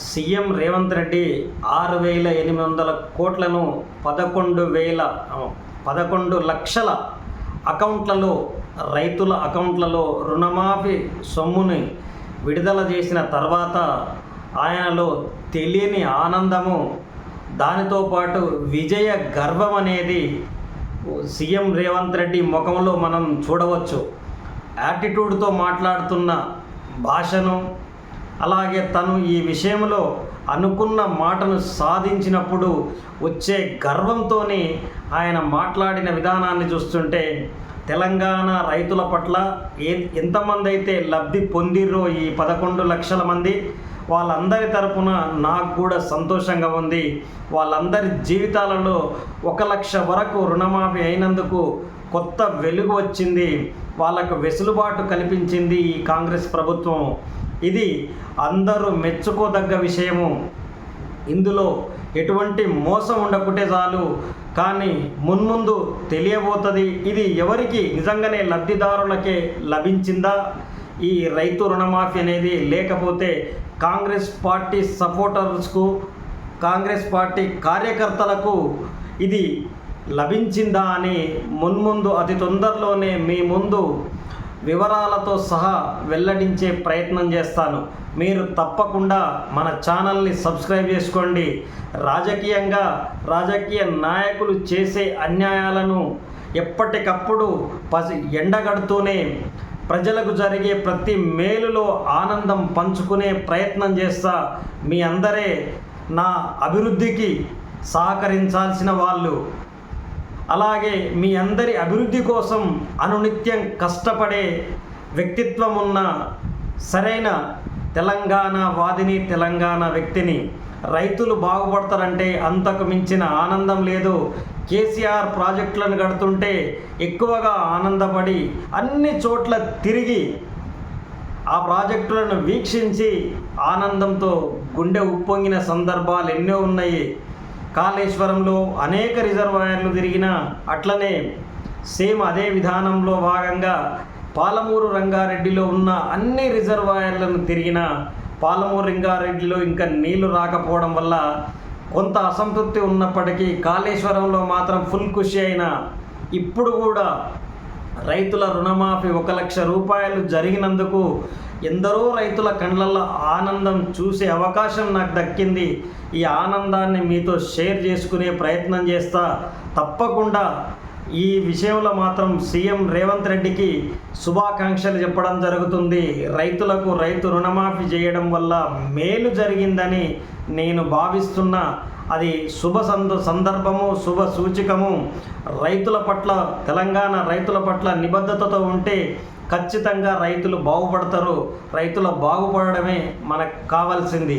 CM Revanth Reddy ఆరు వేల ఎనిమిది వందల కోట్లను పదకొండు వేల పదకొండు లక్షల అకౌంట్లలో రైతుల అకౌంట్లలో రుణమాఫీ సొమ్ముని విడుదల చేసిన తర్వాత ఆయనలో తెలియని ఆనందము దానితో పాటు విజయ గర్వం అనేది సీఎం రేవంత్ రెడ్డి ముఖంలో మనం చూడవచ్చు. యాటిట్యూడ్తో మాట్లాడుతున్న భాషను అలాగే తను ఈ విషయంలో అనుకున్న మాటను సాధించినప్పుడు వచ్చే గర్వంతోనే ఆయన మాట్లాడిన విధానాన్ని చూస్తుంటే తెలంగాణ రైతుల పట్ల ఏ ఎంతమంది అయితే లబ్ధి పొందిర్రో ఈ పదకొండు లక్షల మంది వాళ్ళందరి తరపున నాకు కూడా సంతోషంగా ఉంది. వాళ్ళందరి జీవితాలలో ఒక లక్ష వరకు రుణమాఫీ అయినందుకు కొత్త వెలుగు వచ్చింది. వాళ్ళకు వెసులుబాటు కల్పించింది ఈ కాంగ్రెస్ ప్రభుత్వం. ఇది అందరూ మెచ్చుకోదగ్గ విషయము. ఇందులో ఎటువంటి మోసం ఉండకుంటే చాలు కానీ మున్ముందు తెలియబోతుంది. ఇది ఎవరికి? నిజంగానే లబ్ధిదారులకే లభించిందా? ఈ రైతు రుణమాఫీ అనేది లేకపోతే కాంగ్రెస్ పార్టీ సపోర్టర్స్కు కాంగ్రెస్ పార్టీ కార్యకర్తలకు ఇది లభించిందా అని మున్ముందు అతి తొందరలోనే మీ ముందు వివరాలతో సహా వెల్లడించే ప్రయత్నం చేస్తాను. మీరు తప్పకుండా మన ఛానల్ని సబ్స్క్రైబ్ చేసుకోండి. రాజకీయంగా రాజకీయ నాయకులు చేసే అన్యాయాలను ఎప్పటికప్పుడు పసి ఎండగడుతూనే ప్రజలకు జరిగే ప్రతి మేలులో ఆనందం పంచుకునే ప్రయత్నం చేస్తా మీ అందరే నా అభివృద్ధికి సహకరించాల్సిన వాళ్ళు. అలాగే మీ అందరి అభివృద్ధి కోసం అనునిత్యం కష్టపడే వ్యక్తిత్వం ఉన్న సరైన తెలంగాణ వాదిని తెలంగాణ వ్యక్తిని రైతులు బాగుపడతారంటే అంతకు మించిన ఆనందం లేదు. కేసీఆర్ ప్రాజెక్టులను కడుతుంటే ఎక్కువగా ఆనందపడి అన్ని చోట్ల తిరిగి ఆ ప్రాజెక్టులను వీక్షించి ఆనందంతో గుండె ఉప్పొంగిన సందర్భాలు ఎన్నో ఉన్నాయి. కాళేశ్వరంలో అనేక రిజర్వాయర్లు తిరిగిన అట్లనే సేమ్ అదే విధానంలో భాగంగా పాలమూరు రంగారెడ్డిలో ఉన్న అన్ని రిజర్వాయర్లను తిరిగిన పాలమూరు రంగారెడ్డిలో ఇంకా నీళ్ళు రాకపోవడం వల్ల కొంత అసంతృప్తి ఉన్నప్పటికీ కాళేశ్వరంలో మాత్రం ఫుల్ ఖుషి అయిన ఇప్పుడు కూడా రైతుల రుణమాఫీ ఒక లక్ష రూపాయలు జరిగినందుకు ఎందరో రైతుల కళ్ళల్లో ఆనందం చూసే అవకాశం నాకు దక్కింది. ఈ ఆనందాన్ని మీతో షేర్ చేసుకునే ప్రయత్నం చేస్తా తప్పకుండా ఈ విషయంలో మాత్రం సీఎం రేవంత్ రెడ్డికి శుభాకాంక్షలు చెప్పడం జరుగుతుంది. రైతులకు రైతు రుణమాఫీ చేయడం వల్ల మేలు జరిగిందని నేను భావిస్తున్నా. అది శుభ సంద సందర్భము శుభ సూచికము. రైతుల పట్ల తెలంగాణ రైతుల పట్ల నిబద్ధతతో ఉంటే ఖచ్చితంగా రైతులు బాగుపడతారు. రైతుల బాగుపడడమే మనకు కావాల్సింది.